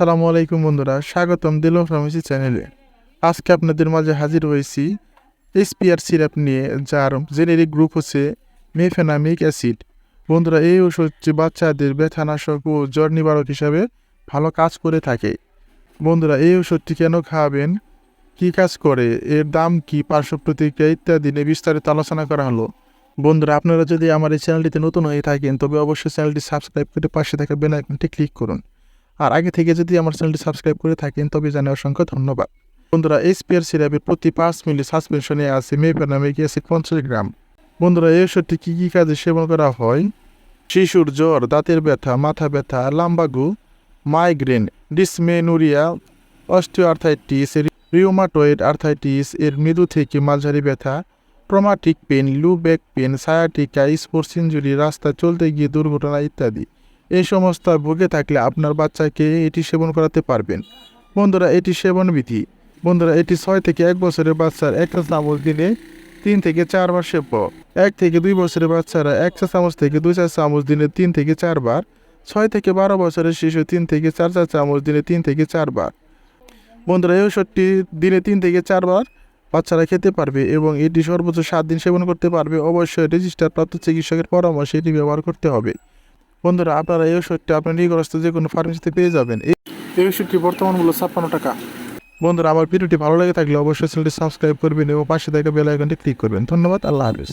সালামু আলাইকুম বন্ধুরা, স্বাগতম দিল ফার্মেসি চ্যানেলে। আজকে আপনাদের মাঝে হাজির হয়েছি এসপিআর সিরাপ নিয়ে, যার জেনেরিক গ্রুপ হচ্ছে মেফেনামিক অ্যাসিড। বন্ধুরা, এই ওষুধটি বাচ্চাদের ব্যথানাশক ও জ্বর নিবারক হিসাবে ভালো কাজ করে থাকে। বন্ধুরা, এই ওষুধটি কেন খাওয়াবেন কী কাজ করে? এর দাম কি? পার্শ্ব প্রতিক্রিয়া ইত্যাদি নিয়ে বিস্তারিত আলোচনা করা হলো। বন্ধুরা, আপনারা যদি আমার এই চ্যানেলটিতে নতুন হয়ে থাকেন, তবে অবশ্যই চ্যানেলটি সাবস্ক্রাইব করে পাশে থাকা বেল আইকনটি ক্লিক করুন। আর আগে থেকে যদি আমার চ্যানেলটি সাবস্ক্রাইব করে থাকেন, তবে জানাই অসংখ্য ধন্যবাদ। বন্ধুরা এসপিআর সিরাপের প্রতি পাঁচ মিলি সাসপেনশনে আছে মেফেনামিক অ্যাসিড পঞ্চাশ গ্রাম। বন্ধুরা, এই ওষুধটি কী কী কাজে সেবন করা হয়? শিশুর জ্বর, দাঁতের ব্যথা, মাথা ব্যথা, lumbago migraine dysmenorrhoea osteoarthritis rheumatoid arthritis এর মৃদু থেকে মাঝারি ব্যথা traumatic pain low back pain sciatica sports injury রাস্তায় চলতে গিয়ে দুর্ঘটনা ইত্যাদি। এই সমস্ত ভুগে থাকলে আপনার বাচ্চাকে এটি সেবন করাতে পারবেন। বন্ধুরা, এটি সেবন বিধি। বন্ধুরা, এটি ছয় থেকে এক বছরের বাচ্চার এক চামচ দিনে তিন থেকে চার বার সেব এক থেকে দুই বছরের বাচ্চারা এক চা চামচ থেকে দুই চার চামচ দিনে তিন থেকে চারবার ছয় থেকে বারো বছরের শিশু তিন থেকে চার চার চামচ দিনে তিন থেকে চারবার বন্ধুরা, এই ওষুধটি দিনে তিন থেকে চারবার বাচ্চারা খেতে পারবে এবং এটি সর্বোচ্চ সাত দিন সেবন করতে পারবে। অবশ্যই রেজিস্টার প্রাপ্ত চিকিৎসকের পরামর্শে এটি ব্যবহার করতে হবে। বন্ধুরা, আপনারা এই ওষুধটি আপনার নিকটস্থ যে কোনো ফার্মেসিতে পেয়ে যাবেন। এই ওষুধটি বর্তমান মূল্য ছাপ্পান্ন টাকা। বন্ধুরা, আমার ভিডিওটি ভালো লেগে থাকলে অবশ্যই চ্যানেলটি সাবস্ক্রাইব করবেন এবং পাশে থাকা বেল আইকনটি ক্লিক করবেন। ধন্যবাদ, আল্লাহ হাফিজ।